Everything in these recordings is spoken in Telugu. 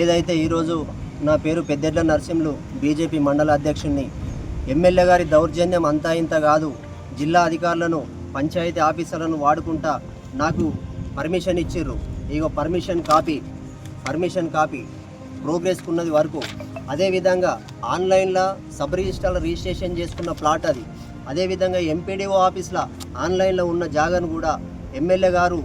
ఏదైతే ఈరోజు నా పేరు పెద్దెడ్ల నరసింహులు బీజేపీ మండల అధ్యక్షుడిని ఎమ్మెల్యే గారి దౌర్జన్యం అంతా ఇంత కాదు జిల్లా అధికారులను పంచాయతీ ఆఫీసర్లను వాడుకుంటా నాకు పర్మిషన్ ఇచ్చిర్రు. ఇగో పర్మిషన్ కాపీ పర్మిషన్ కాపీ ప్రోగ్రెస్కున్నది వరకు. అదేవిధంగా ఆన్లైన్లో సబ్ రిజిస్టర్లో రిజిస్ట్రేషన్ చేసుకున్న ప్లాట్ అది. అదేవిధంగా ఎంపీడీఓ ఆఫీస్లో ఆన్లైన్లో ఉన్న జాగాను కూడా ఎమ్మెల్యే గారు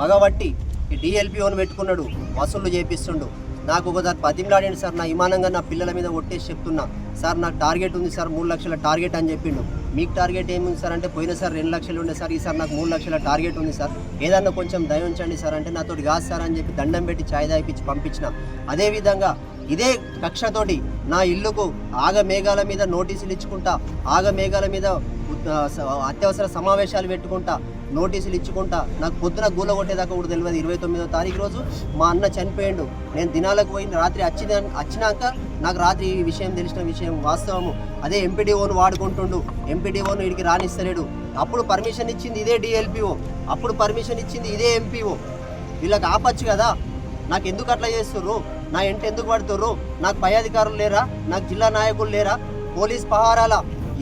పగబట్టి ఈ డిఎల్పిఓని పెట్టుకున్నాడు వసూళ్ళు చేపిస్తుండు. నాకు ఒకసారి పదిలాడండి సార్ నా విమానంగా నా పిల్లల మీద కొట్టేసి చెప్తున్నా. సార్ నాకు టార్గెట్ ఉంది సార్ మూడు లక్షల టార్గెట్ అని చెప్పిండు. మీకు టార్గెట్ ఏముంది సార్ అంటే పోయిన సార్ రెండు లక్షలు ఉండే సార్ ఈసారి నాకు మూడు లక్షల టార్గెట్ ఉంది సార్. ఏదన్నా కొంచెం దయ ఉంచండి సార్ అంటే నాతోటి కాదు సార్ అని చెప్పి దండం పెట్టి ఛాయ్ దాయిపించి పంపించిన. అదేవిధంగా ఇదే కక్షతోటి నా ఇల్లుకు ఆగ మేఘాల మీద నోటీసులు ఇచ్చుకుంటా ఆగ మేఘాల మీద అత్యవసర సమావేశాలు పెట్టుకుంటా నోటీసులు ఇచ్చుకుంటా నాకు పొద్దున గూల కొట్టేదాకా కూడా తెలియదు ఇరవై తొమ్మిదో తారీఖు రోజు మా అన్న చనిపోయిండు. నేను దినాలకు పోయి రాత్రి వచ్చిన వచ్చినాక నాకు రాత్రి ఈ విషయం తెలిసిన విషయం వాస్తవము. అదే ఎంపీడీఓను వాడుకుంటుండు. ఎంపీడీఓను వీడికి రానిస్తలేడు. అప్పుడు పర్మిషన్ ఇచ్చింది ఇదే డిఎల్పిఓ. అప్పుడు పర్మిషన్ ఇచ్చింది ఇదే ఎంపీఓ. వీళ్ళకి ఆపచ్చు కదా. నాకు ఎందుకు అట్లా చేస్తుర్రు? నా ఎంట ఎందుకు పడుతుర్రు? నాకు పై అధికారులు లేరా? నాకు జిల్లా నాయకులు లేరా? పోలీస్ పహారాల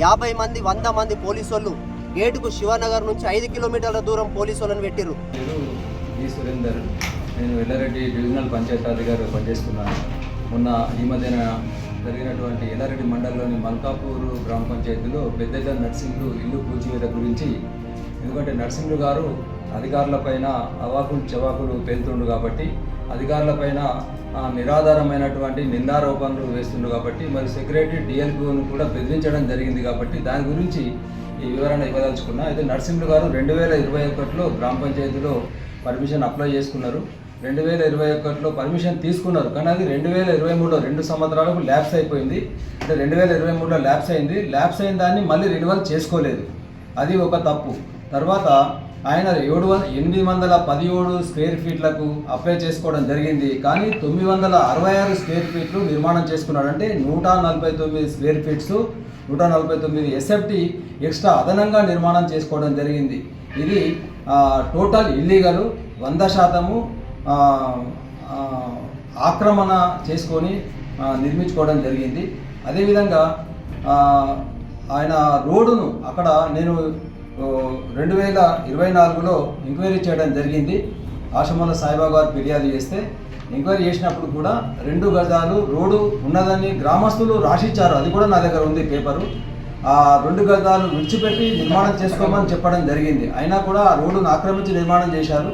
యాభై మంది వంద మంది పోలీసు వాళ్ళు గేటుకు శివనగర్ నుంచి ఐదు కిలోమీటర్ల దూరం పోలీసు వాళ్ళని పెట్టిర్రు నేను ఎల్లారెడ్డి డివిజనల్ పంచాయతీ అధికారిగా పనిచేస్తున్నాను. మొన్న ఈ మధ్యన జరిగినటువంటి ఎల్లారెడ్డి మండలంలోని మల్కాపూర్ గ్రామ పంచాయతీలో పెద్దజ నర్సింగ్లు ఇల్లు కూల్చివేత గురించి ఎందుకంటే నర్సింగ్లు గారు అధికారులపైన అవాకులు చవాకులు పేలుతుండు కాబట్టి అధికారులపైన నిరాధారమైనటువంటి నిందారోపణలు వేస్తుండు కాబట్టి మరి సెక్రటరీ డిఎల్పిఓను కూడా బెదిరించడం జరిగింది కాబట్టి దాని గురించి ఈ వివరణ ఇవ్వదలుచుకున్నా. అయితే నర్సింహులు గారు రెండు వేల ఇరవై ఒకటిలో గ్రామ పంచాయతీలో పర్మిషన్ అప్లై చేసుకున్నారు. రెండు వేల ఇరవై ఒకటిలో పర్మిషన్ తీసుకున్నారు. కానీ అది రెండు వేల ఇరవై మూడులో రెండు సంవత్సరాలకు ల్యాబ్స్ అయిపోయింది. అంటే రెండు వేల ఇరవై మూడులో ల్యాబ్స్ అయింది. ల్యాబ్స్ అయిన దాన్ని మళ్ళీ రెన్యువల్ చేసుకోలేదు. అది ఒక తప్పు. తర్వాత ఆయన ఏడు వంద ఎనిమిది వందల పదిహేడు స్క్వేర్ ఫీట్లకు అప్లై చేసుకోవడం జరిగింది. కానీ తొమ్మిది వందల అరవై ఆరు స్క్వేర్ ఫీట్లు నిర్మాణం చేసుకున్నాడు అంటే నూట నలభై తొమ్మిది స్క్వేర్ ఫీట్స్ నూట నలభై తొమ్మిది ఎస్ఎఫ్టీ ఎక్స్ట్రా అదనంగా నిర్మాణం చేసుకోవడం జరిగింది. ఇది టోటల్ ఇల్లీగల్ వంద శాతము ఆక్రమణ చేసుకొని నిర్మించుకోవడం జరిగింది. అదేవిధంగా ఆయన రోడ్డును అక్కడ నేను రెండు వేల ఇరవై నాలుగులో ఎంక్వైరీ చేయడం జరిగింది. ఆశమల్ల సాయిబాబా గారు ఫిర్యాదు చేస్తే ఎంక్వైరీ చేసినప్పుడు కూడా రెండు గజాలు రోడ్డు ఉన్నదని గ్రామస్తులు రాసిచ్చారు. అది కూడా నా దగ్గర ఉంది పేపరు. ఆ రెండు గజాలు విడిచిపెట్టి నిర్మాణం చేసుకోమని చెప్పడం జరిగింది. అయినా కూడా ఆ రోడ్డును ఆక్రమించి నిర్మాణం చేశారు.